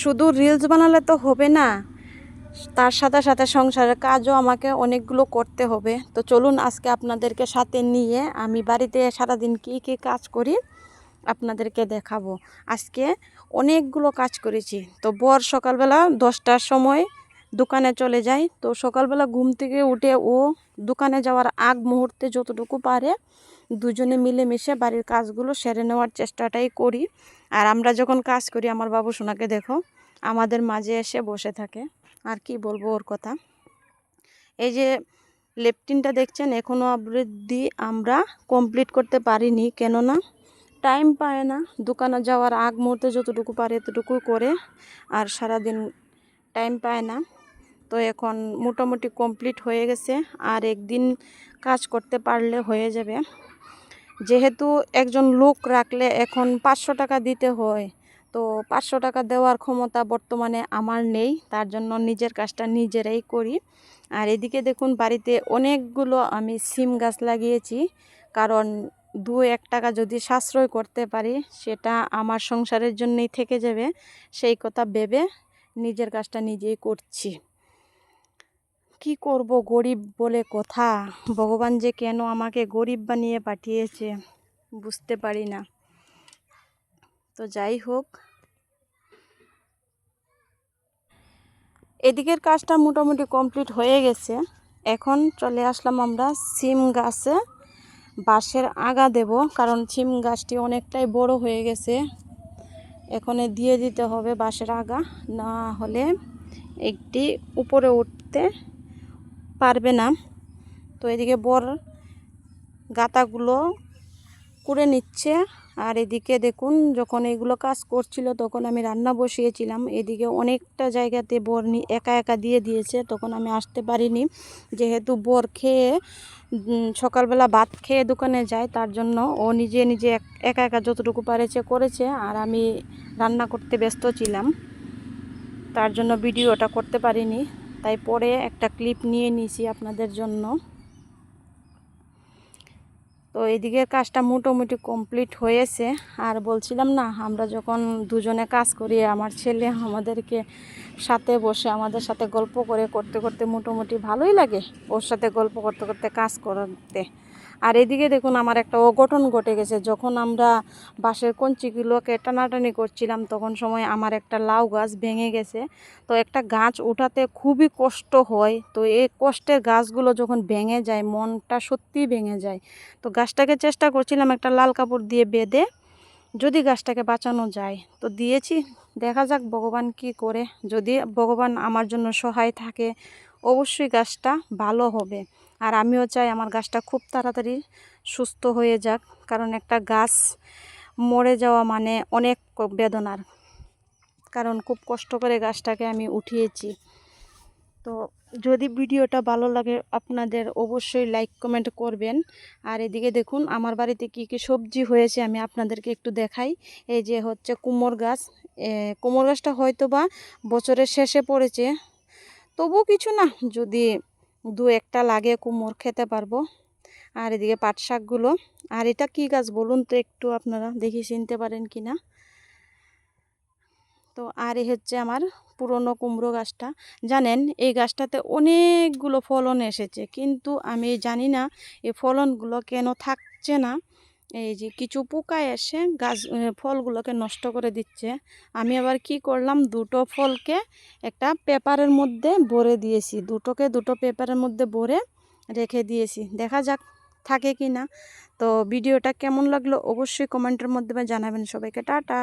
শুধু রিলস বানালে তো হবে না, তার সাথে সাথে সংসারের কাজও আমাকে অনেকগুলো করতে হবে। তো চলুন আজকে আপনাদেরকে সাথে নিয়ে আমি বাড়িতে সারাদিন কী কী কাজ করি আপনাদেরকে দেখাবো। আজকে অনেকগুলো কাজ করেছি। তো বর সকালবেলা দশটার সময় দোকানে চলে যায় তো সকালবেলা ঘুম থেকে উঠে ও দোকানে যাওয়ার আগ মুহূর্তে যতটুকু পারে দুজনে মিলেমিশে বাড়ির কাজগুলো সেরে নেওয়ার চেষ্টাটাই করি। আর আমরা যখন কাজ করি, আমার বাবু সোনাকে দেখো, আমাদের মাঝে এসে বসে থাকে। আর কি বলব ওর কথা? এই যে লেপটিনটা দেখছেন এখনও অবধি আমরা কমপ্লিট করতে পারিনি। কেননা টাইম পায় না। দোকানে যাওয়ার আগ মুহূর্তে যতটুকু পারে এতটুকু করে, আর সারাদিন টাইম পায় না। তো এখন মোটামুটি কমপ্লিট হয়ে গেছে, আর একদিন কাজ করতে পারলে হয়ে যাবে। যেহেতু একজন লোক রাখলে এখন পাঁচশো টাকা দিতে হয়, তো পাঁচশো টাকা দেওয়ার ক্ষমতা বর্তমানে আমার নেই, তার জন্য নিজের কাজটা নিজেরাই করি। আর এদিকে দেখুন, বাড়িতে অনেকগুলো আমি সিম গাছ লাগিয়েছি, কারণ দু এক টাকা যদি সাশ্রয় করতে পারি, সেটা আমার সংসারের জন্যই থেকে যাবে, সেই কথা ভেবে নিজের কাজটা নিজেই করছি। কি করব গরিব বলে কথা? ভগবান যে কেন আমাকে গরিব বানিয়ে পাঠিয়েছে বুঝতে পারি না। তো যাই হোক। এদিকের কাজটা মোটামুটি কমপ্লিট হয়ে গেছে। এখন চলে আসলাম আমরা সিম গাছে। বাঁশের আগা দেব, কারণ সিম গাছটি অনেকটাই বড় হয়ে গেছে। এখানে দিয়ে দিতে হবে বাঁশের আগা, না হলে একটি উপরে উঠতে পারবে না। তো এদিকে বর গাতাগুলো করে নিচ্ছে। আর এদিকে দেখুন, যখন এগুলো কাজ করছিল, তখন আমি রান্না বসিয়েছিলাম। এদিকে অনেকটা জায়গাতে বর একা একা দিয়ে দিয়েছে। তখন আমি আসতে পারিনি। যেহেতু বর খেয়ে সকালবেলা ভাত খেয়ে দোকানে যায়, তার জন্য ও নিজে নিজে একা একা যতটুকু পারেছে করেছে। আর আমি রান্না করতে ব্যস্ত ছিলাম। তার জন্য ভিডিওটা করতে পারিনি। তাই পরে একটা ক্লিপ নিয়ে নিয়েছি আপনাদের জন্য। তো এদিকের কাজটা মোটামুটি কমপ্লিট হয়েছে। আর বলছিলাম না, আমরা যখন দুজনে কাজ করি, আমার ছেলে আমাদেরকে সাথে বসে আমাদের সাথে গল্প করে করতে করতে মোটামুটি ভালোই লাগে ওর সাথে গল্প করতে করতে, কাজ করতে। আর এদিকে দেখুন আমার একটা অঘটন ঘটে গেছে। যখন আমরা বাঁশের কঞ্চিগুলোকে টানাটানি করছিলাম, তখন সময় আমার একটা লাউ গাছ ভেঙে গেছে। তো একটা গাছ উঠাতে খুবই কষ্ট হয়। তো এই কষ্টের গাছগুলো যখন ভেঙে যায়, মনটা সত্যিই ভেঙে যায়। তো গাছটাকে চেষ্টা করছিলাম একটা লাল কাপড় দিয়ে বেঁধে, যদি গাছটাকে বাঁচানো যায়। তো দিয়েছি, দেখা যাক ভগবান কি করে। যদি ভগবান আমার জন্য সহায় থাকে, অবশ্যই গাছটা ভালো হবে। আর আমিও চাই আমার গাছটা খুব তাড়াতাড়ি সুস্থ হয়ে যাক, কারণ একটা গাছ মরে যাওয়া মানে অনেক বেদনার, কারণ খুব কষ্ট করে গাছটাকে আমি উঠিয়েছি। তো যদি ভিডিওটা ভালো লাগে আপনাদের অবশ্যই লাইক কমেন্ট করবেন। আর এদিকে দেখুন, আমার বাড়িতে কি কি সবজি হয়েছে আমি আপনাদেরকে একটু দেখাই। এই যে হচ্ছে কুমোর গাছ কুমোর গাছটা হয়তো বা বছরের শেষে পড়েছে তবু কিছু না, যদি দু একটা লাগে কুমোর খেতে পারব। আর এদিকে পাট শাকগুলো। আর এটা কি গাছ বলুন তো একটু আপনারা, দেখি চিনতে পারেন কি না? তো আর হচ্ছে আমার পুরনো কুমড়ো গাছটা। জানেন, এই গাছটাতে অনেকগুলো ফলন এসেছে। কিন্তু আমি জানি না এই ফলনগুলো কেন থাকছে না। এই যে কিছু পোকায় এসে গাছ ফলগুলোকে নষ্ট করে দিচ্ছে। আমি আবার কি করলাম, দুটো ফলকে একটা পেপারের মধ্যে ভরে দিয়েছি। দুটোকে দুটো পেপারের মধ্যে ভরে রেখে দিয়েছি। দেখা যাক থাকে কি না তো ভিডিওটা কেমন লাগল অবশ্যই কমেন্টের মধ্যে জানাবেন সবাইকে। টাটা!